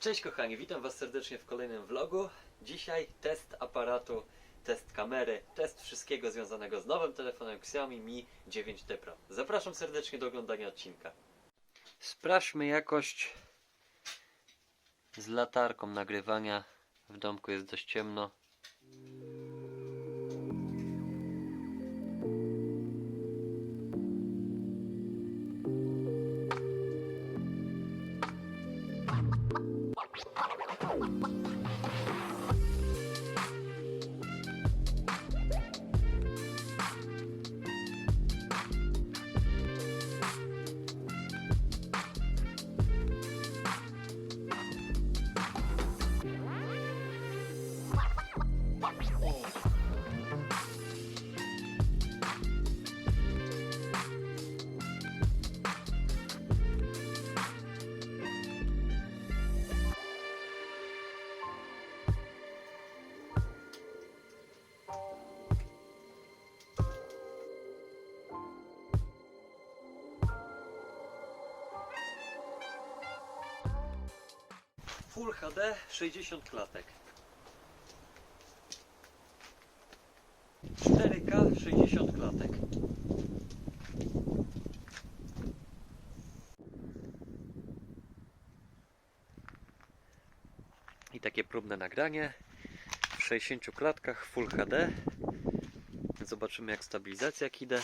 Cześć kochani, witam Was serdecznie w kolejnym vlogu. Dzisiaj test aparatu, test kamery, test wszystkiego związanego z nowym telefonem Xiaomi Mi 9T Pro. Zapraszam serdecznie do oglądania odcinka. Sprawdźmy jakość z latarką nagrywania. W domku jest dość ciemno. Full HD 60 klatek. 4K 60 klatek. I takie próbne nagranie w 60 klatkach Full HD. Zobaczymy jak stabilizacja jak idę.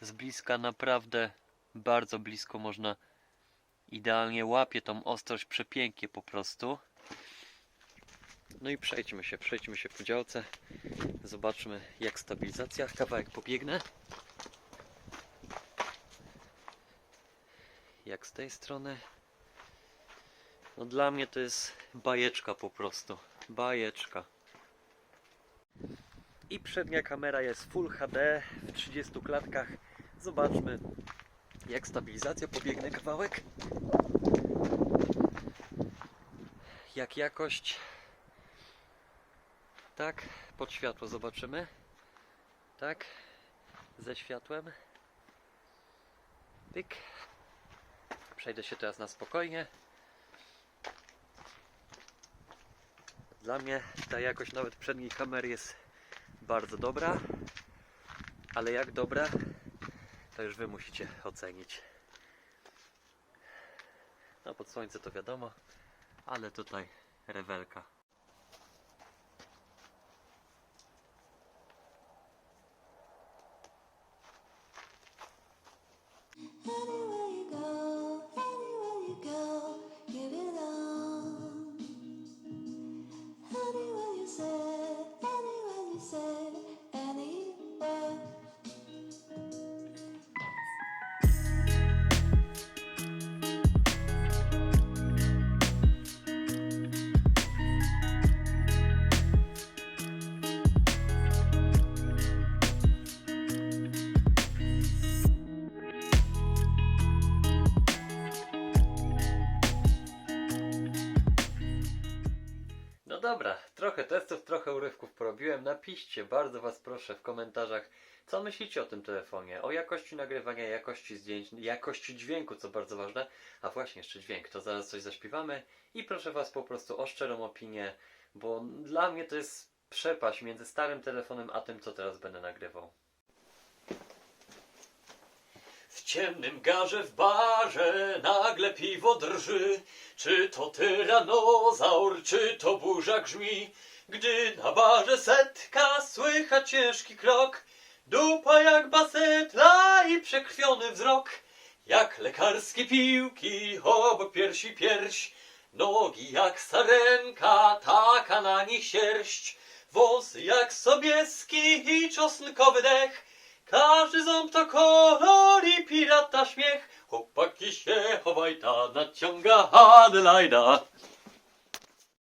Z bliska naprawdę bardzo blisko można idealnie łapie tą ostrość przepięknie po prostu. No i przejdźmy się, przejdźmy się po działce. Zobaczmy jak stabilizacja. Kawałek pobiegnę. Jak z tej strony. No dla mnie to jest bajeczka po prostu. Bajeczka. I przednia kamera jest Full HD w 30 klatkach. Zobaczmy jak stabilizacja, pobiegnę kawałek. Jak jakość. Tak, pod światło zobaczymy. Tak, ze światłem. Pyk. Przejdę się teraz na spokojnie. Dla mnie ta jakość nawet przedniej kamery jest bardzo dobra. Ale jak dobra, to już Wy musicie ocenić. No pod słońce to wiadomo, ale tutaj rewelka. Dobra, trochę testów, trochę urywków porobiłem. Napiszcie, bardzo Was proszę w komentarzach, co myślicie o tym telefonie, o jakości nagrywania, jakości zdjęć, jakości dźwięku, co bardzo ważne. A właśnie, jeszcze dźwięk, to zaraz coś zaśpiewamy. I proszę Was po prostu o szczerą opinię, bo dla mnie to jest przepaść między starym telefonem a tym, co teraz będę nagrywał. W ciemnym garze w barze nagle piwo drży. Czy to tyranozaur, czy to burza grzmi? Gdy na barze setka słychać ciężki krok, dupa jak basetla i przekrwiony wzrok. Jak lekarskie piłki obok piersi pierś, nogi jak sarenka, taka na nich sierść, wąsy jak sobieski i czosnkowy dech. Każdy ząb to kolor pirata śmiech. Chłopaki się chowaj, ta nadciąga Adelaida.